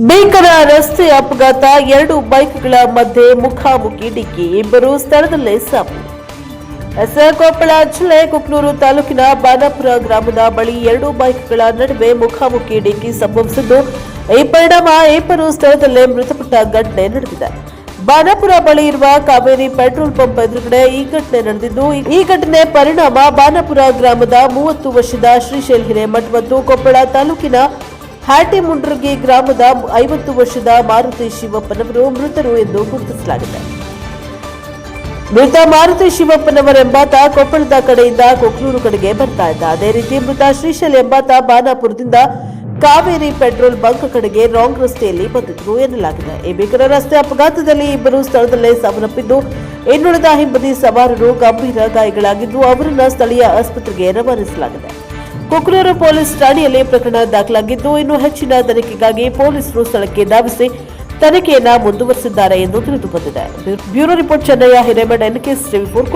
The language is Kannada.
ಭೀಕರ ರಸ್ತೆ ಅಪಘಾತ, ಎರಡು ಬೈಕ್ಗಳ ಮಧ್ಯೆ ಮುಖಾಮುಖಿ ಡಿಕ್ಕಿ, ಇಬ್ಬರು ಸ್ಥಳದಲ್ಲೇ ಸಾವು. ಎಸ್ ಕೊಪ್ಪಳ ಜಿಲ್ಲೆ ಕುಕ್ನೂರು ತಾಲೂಕಿನ ಬಾನಾಪುರ ಗ್ರಾಮದ ಬಳಿ ಎರಡು ಬೈಕ್ಗಳ ನಡುವೆ ಮುಖಾಮುಖಿ ಡಿಕ್ಕಿ ಸಂಭವಿಸಿದ್ದು, ಈ ಪರಿಣಾಮ ಇಬ್ಬರು ಸ್ಥಳದಲ್ಲೇ ಮೃತಪಟ್ಟ ಘಟನೆ ನಡೆದಿದೆ. ಬಾನಾಪುರ ಬಳಿ ಇರುವ ಕಾವೇರಿ ಪೆಟ್ರೋಲ್ ಪಂಪ್ ಎದುರುಗಡೆ ಈ ಘಟನೆ ನಡೆದಿದ್ದು, ಈ ಘಟನೆ ಪರಿಣಾಮ ಬಾನಾಪುರ ಗ್ರಾಮದ ಮೂವತ್ತು ವರ್ಷದ ಶ್ರೀಶೈಲ್ ಹಿರೇಮಠ್ ಮತ್ತು ಕೊಪ್ಪಳ ತಾಲೂಕಿನ ಹ್ಯಾಟಿಮುಂಡ್ರಗಿ ಗ್ರಾಮದ ಐವತ್ತು ವರ್ಷದ ಮಾರುತಿ ಶಿವಪ್ಪನವರು ಮೃತರು ಎಂದು ಗುರುತಿಸಲಾಗಿದೆ. ಮೃತ ಮಾರುತಿ ಶಿವಪ್ಪನವರೆಂಬಾತ ಕೊಪ್ಪಳದ ಕಡೆಯಿಂದ ಕೊಕ್ಲೂರು ಕಡೆಗೆ ಬರ್ತಾ ಇದ್ದ. ಅದೇ ರೀತಿ ಮೃತ ಶ್ರೀಶೈಲ್ ಎಂಬಾತ ಬಾನಾಪುರದಿಂದ ಕಾವೇರಿ ಪೆಟ್ರೋಲ್ ಬಂಕ್ ಕಡೆಗೆ ರಾಂಗ್ ರಸ್ತೆಯಲ್ಲಿ ಬಂದಿದ್ರು ಎನ್ನಲಾಗಿದೆ. ಈ ಭೀಕರ ರಸ್ತೆ ಅಪಘಾತದಲ್ಲಿ ಇಬ್ಬರು ಸ್ಥಳದಲ್ಲೇ ಸಾವನ್ನಪ್ಪಿದ್ದು, ಇನ್ನುಳಿದ ಹಿಂಬದಿ ಸವಾರರು ಗಂಭೀರ ಗಾಯಗಳಾಗಿದ್ದು, ಅವರನ್ನು ಸ್ಥಳೀಯ ಆಸ್ಪತ್ರೆಗೆ ರವಾನಿಸಲಾಗಿದೆ. ಕುಕ್ನೂರು ಪೊಲೀಸ್ ಠಾಣೆಯಲ್ಲಿ ಪ್ರಕರಣ ದಾಖಲಾಗಿದ್ದು, ಇನ್ನು ಹೆಚ್ಚಿನ ತನಿಖೆಗಾಗಿ ಪೊಲೀಸರು ಸ್ಥಳಕ್ಕೆ ಧಾವಿಸಿ ತನಿಖೆಯನ್ನ ಮುಂದುವರೆಸಿದ್ದಾರೆ ಎಂದು ತಿಳಿದುಬಂದಿದೆ. ಬ್ಯೂರೋ ರಿಪೋರ್ಟ್ ಚೆನ್ನಯ್ಯ ಹಿರೇಮಠ ಎನ್ಕೆಸ್ ಟಿವಿ ಫೋರ್